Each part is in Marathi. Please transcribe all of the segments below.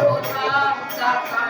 Thank.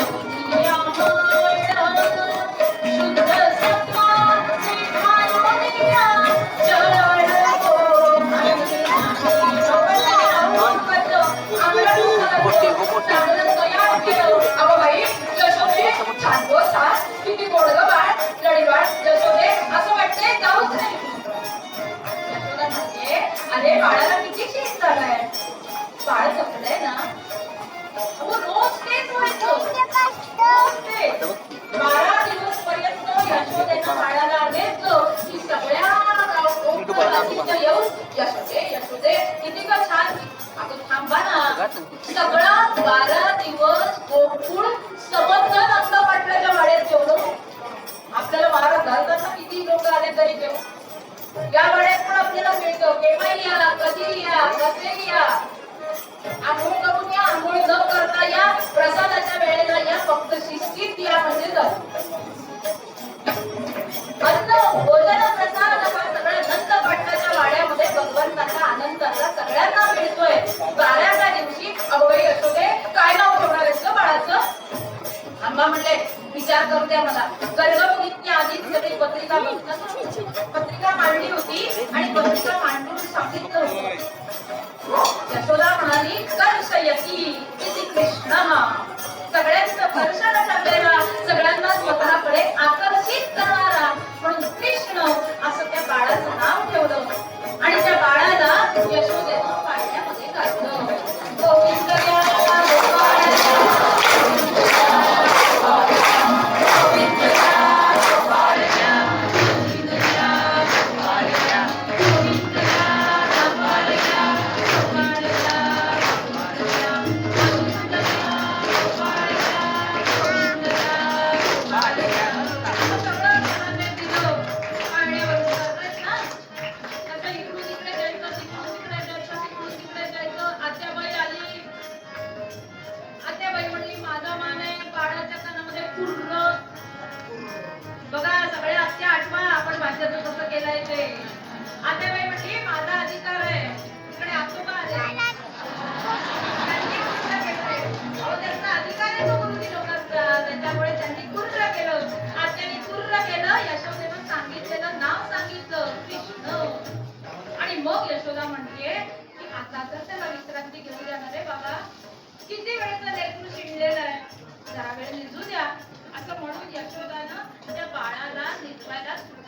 बाळ ना. हो, रोज तेच व्हायचं घातला तर त्याला विश्रांती घेऊ ना रे बाबा किती वेळेचं लेकरू शिडलेलं आहे? जरा वेळ निजू द्या. असं म्हणून यशोदानं त्या बाळाला निजवायला सुरू